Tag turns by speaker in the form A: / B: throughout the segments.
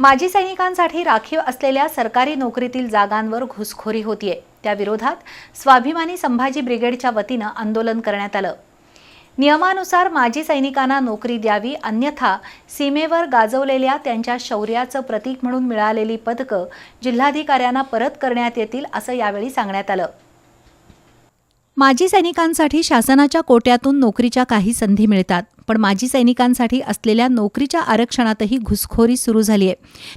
A: माजी सैनिकांसाठी राखीव असलेल्या सरकारी नोकरीतील जागांवर घुसखोरी होतीये. त्याविरोधात स्वाभिमानी संभाजी ब्रिगेडच्या वतीनं आंदोलन करण्यात आलं. नियमानुसार माजी सैनिकांना नोकरी द्यावी अन्यथा सीमेवर गाजवलेल्या त्यांच्या शौर्याचं प्रतीक म्हणून मिळालेली पदकं जिल्हाधिकाऱ्यांना परत करण्यात येतील असं यावेळी सांगण्यात आलं. माजी सैनिकांसाठी शासनाच्या कोट्यातून नोकरीच्या काही संधी मिळतात पण माजी सैनिकांसाठी असलेल्या नोकरीच्या आरक्षणातही घुसखोरी सुरू झाली आहे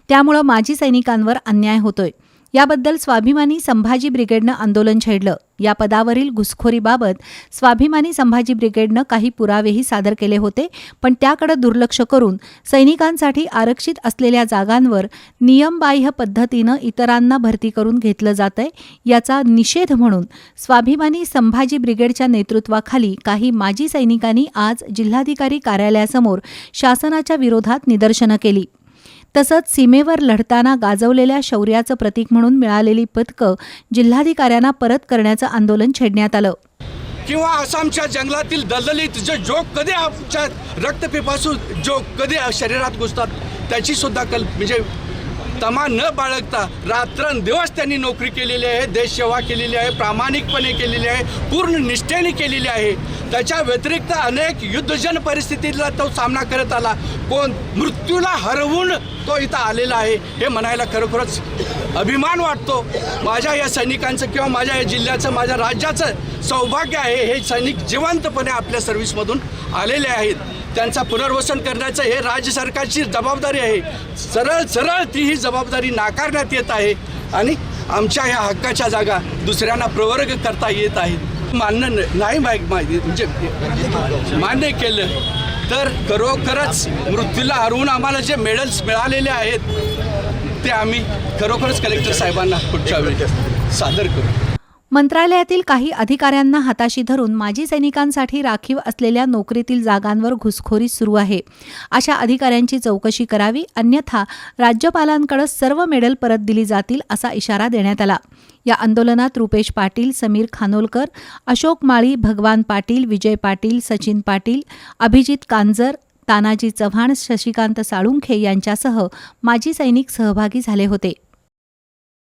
A: त्यामुळं माजी सैनिकांवर अन्याय होतोय. याबद्दल स्वाभिमानी संभाजी ब्रिगेडनं आंदोलन छेडलं. या पदावरील घुसखोरीबाबत स्वाभिमानी संभाजी ब्रिगेडनं काही पुरावेही सादर केले होते पण त्याकडे दुर्लक्ष करून सैनिकांसाठी आरक्षित असलेल्या जागांवर नियमबाह्य पद्धतीनं इतरांना भरती करून घेतलं जातंय याचा निषेध म्हणून स्वाभिमानी संभाजी ब्रिगेडच्या नेतृत्वाखाली काही माजी सैनिकांनी आज जिल्हाधिकारी कार्यालयासमोर शासनाच्या विरोधात निदर्शनं केली. तसंच सीमेवर लढताना गाजवलेल्या शौर्याचं प्रतीक म्हणून मिळालेली पदकं जिल्हाधिकाऱ्यांना परत करण्याचं आंदोलन छेडण्यात आलं.
B: किंवा आसामच्या जंगलातील दलदलीत जे जोक कधी आमच्या रक्तपिपासू जोक कधी शरीरात घुसतात त्याची सुद्धा कल्प म्हणजे तमा न बाळगता रात्रंदिवस त्यांनी नोकरी केलेली आहे देशसेवा केलेली आहे प्रामाणिकपणे केलेली आहे पूर्ण निष्ठेने केलेली आहे. त्याच्या व्यतिरिक्त अनेक युद्धजन परिस्थितीला तो सामना करत आला. कोण मृत्यूला हरवून तो इथं आलेला आहे हे म्हणायला खरोखरच अभिमान वाटतो. माझ्या या सैनिकांचं किंवा माझ्या या जिल्ह्याचं माझ्या राज्याचं सौभाग्य आहे हे सैनिक जिवंतपणे आपल्या सर्व्हिसमधून आलेले आहेत. त्यांचा पुनर्वसन करण्याचं हे राज्य सरकारची जबाबदारी आहे. सरळ सरळ ती ही जबाबदारी नाकारण्यात येत आहे आणि आमच्या ह्या हक्काच्या जागा दुसऱ्यांना प्रवर्ग करता येत आहेत. मान्य न- नाही माहीत म्हणजे मान्य केलं तर खरोखरच मृत्यूला हरवून आम्हाला जे मेडल्स मिळालेले आहेत ते आम्ही खरोखरच कलेक्टर साहेबांना पुढच्या वेळी सादर करू.
A: मंत्रालयातील काही अधिकाऱ्यांना हाताशी धरून माजी सैनिकांसाठी राखीव असलेल्या नोकरीतील जागांवर घुसखोरी सुरू आहे. अशा अधिकाऱ्यांची चौकशी करावी अन्यथा राज्यपालांकडे सर्व मेडल परत दिली जातील असा इशारा देण्यात आला. या आंदोलनात रुपेश पाटील समीर खानोलकर अशोक माळी भगवान पाटील विजय पाटील सचिन पाटील अभिजित कांजर तानाजी चव्हाण शशिकांत साळुंखे यांच्यासह माजी सैनिक सहभागी झाले होते.